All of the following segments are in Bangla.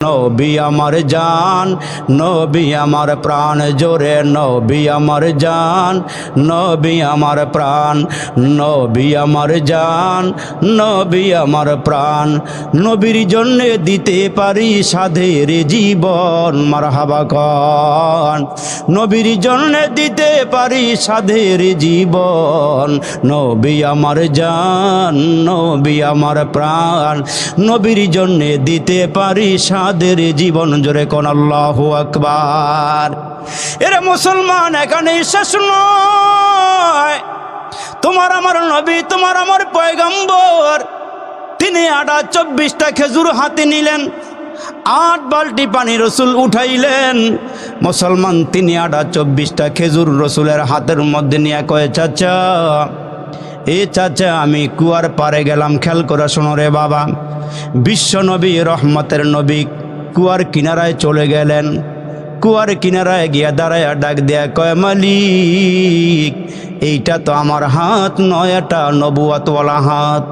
নবী আমার জান, নবী আমার প্রাণ জোরে, নবী আমার জান, নবী আমার প্রাণ, নবী আমার জান, নবী আমার প্রাণ। নবীর জন্যে দিতে পারি সাধের জীবন, মারহাবা কন। নবীর জন্যে দিতে পারি সাধের জীবন, নবী আমার জান, নবী আমার প্রাণ। নবীর জন্যে দিতে পারি সাদের জীবন জোরে কোন আল্লাহ আকবার। এরা মুসলমান, এখানে শেষ নয় তোমার আমার নবী, তোমার আমার পয়গম্বর, তিনি আটা চব্বিশটা খেজুর হাতে নিলেন, আট বালতি পানি রসুল উঠাইলেন। মুসলমান, তিনি আটা চব্বিশটা খেজুর রসুলের হাতের মধ্যে নিয়ে কয়ে, চাচা এ চাচা, আমি কুয়ার পারে গেলাম, খেয়াল করে শোনো রে বাবা। বিশ্ব নবী, রহমতের নবী কুয়ার কিনারায় চলে গেলেন। কুয়ার কিনারায় গিয়া দাঁড়ায় ডাক দেয়া কয়, মালিক, এইটা তো আমার হাত নয়, এটা নবুয়াতওয়ালা হাত।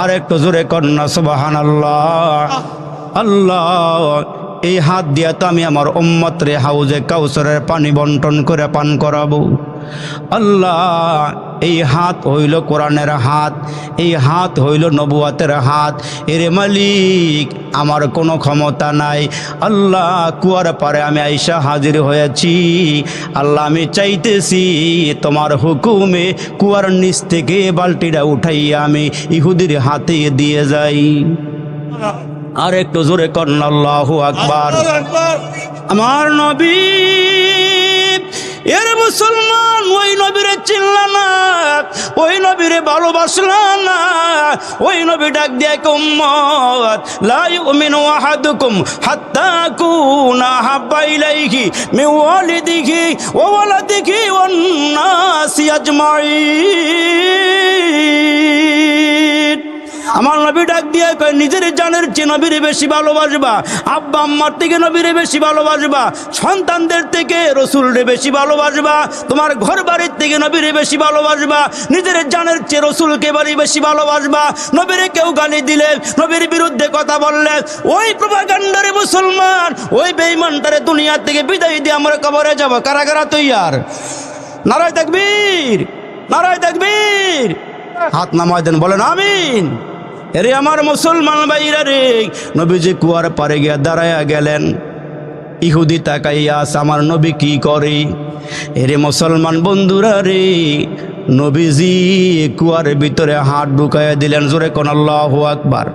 আর একটু জোরে কন্যা সুবাহান আল্লাহ আল্লাহ এই হাত দিয়া তো আমি আমার উম্মত রে হাউজে কাউসরের পানি বন্টন করে পান করাবো। আল্লাহ এই হাত হইল কোরআনের হাত এই হাত হইল নবুয়াতের হাত। এরে মালিক আমার কোনো ক্ষমতা নাই। আল্লাহ কুয়ার পারে আমি আইসা হাজির হয়েছি। আল্লাহ আমি চাইতেছি তোমার হুকুমে কুয়ার নিচ থেকে বালতিটা উঠাইয়া আমি ইহুদির হাতে দিয়ে যাই। আর একটু জোরে করেন আল্লাহু আকবার। আমার নবী এর মুসলমান ওই নবীরে চিনল না। ওই নবীরে ভালোবাসলা না। ওই নবী ডাক দিয়ে কুম্মত লাই ইউমিনু ওয়াহাদুকুম হাত্তা কুনা হাব্বা ইলাইহি মিন দেখি ওয়া দেখি ওয়ান নাসি আজমাইন। আমার নবী ডাক দিয়ে কয়, নিজের জানের চেয়ে নবীরে বেশি ভালোবাসবা, আব্বা আম্মার থেকে নবীরে বেশি ভালোবাসবা, সন্তানদের থেকে রসুলরে বেশি ভালোবাসবা, তোমার ঘর বাড়ির থেকে নবীরে বেশি ভালোবাসবা, নিজের জানের চেয়ে রসুলকে বাড়ি বেশি ভালোবাসবা, নবীরে কেউ গালি দিলে, নবীর বিরুদ্ধে কথা বললে, ওই প্রভাকাণ্ডারে মুসলমান, ওই বেইমানটারে দুনিয়ার থেকে বিদায় দিয়ে আমরা কবরে যাব। কারা কারা তৈয়ার। নারায় তাকবীর নারায় তাকবীর। হাত নামায় দেন, বলেন আমিন। এরে আমার মুসলমান বাইরা রে, নবীজি কুয়ার পারে গিয়া দাঁড়ায়া গেলেন। ইহুদি তাকাইয়াস আমার নবী কি করে? এরে মুসলমান বন্ধুরা রে, নবীজি কুয়ার ভিতরে হাত ঢুকাইয়া দিলেন, জোরে কোন আল্লাহ আকবার।